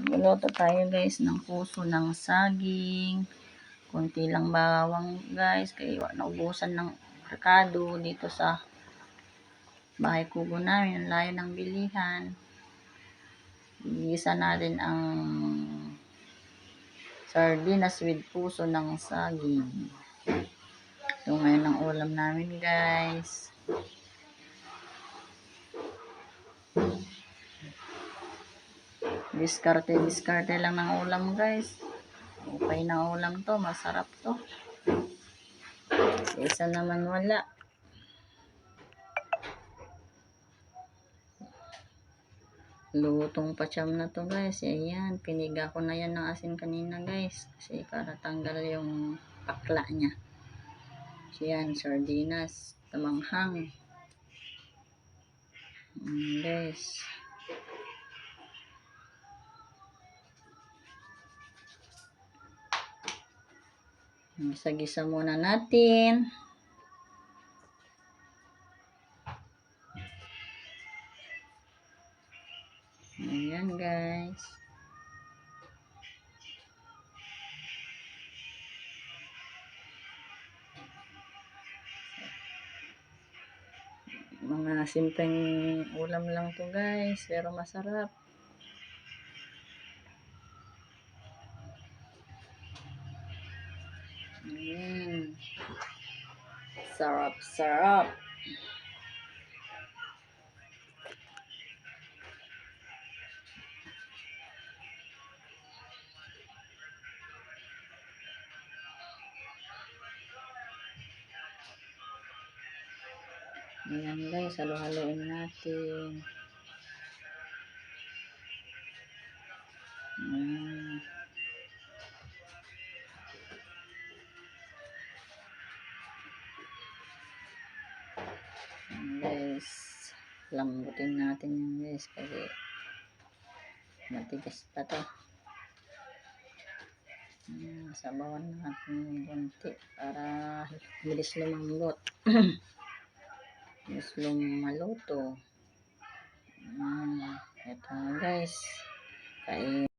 Luluto tayo guys ng puso ng saging. Kunti lang bawang guys. Kaya naubusan ng rekado dito sa bahay kubo namin. Ang layo ng bilihan. Igisa natin ang sardinas with puso ng saging. Ito ngayon ang ulam namin guys. Diskarte, diskarte lang ng ulam guys. Okay na ulam to, masarap to. Sa isa naman wala. Lutong pacham na to guys. Ayan, piniga ko na yan ng asin kanina guys. Kasi para tanggal yung pakla niya. So yan, sardinas, tamanghang. Mm, guys. Gisa-gisa muna natin. Ayan guys. Mga simpleng ulam lang to guys. Pero masarap. Ayan. Sarap, sarap. Ayan guys, halo-haloin natin. Ayan. Guys, lambutin natin yan guys kasi matigas pa to. Ayan, sabawan natin yung konti para bilis lumambot. bilis lumaluto. Ito na guys. Kain.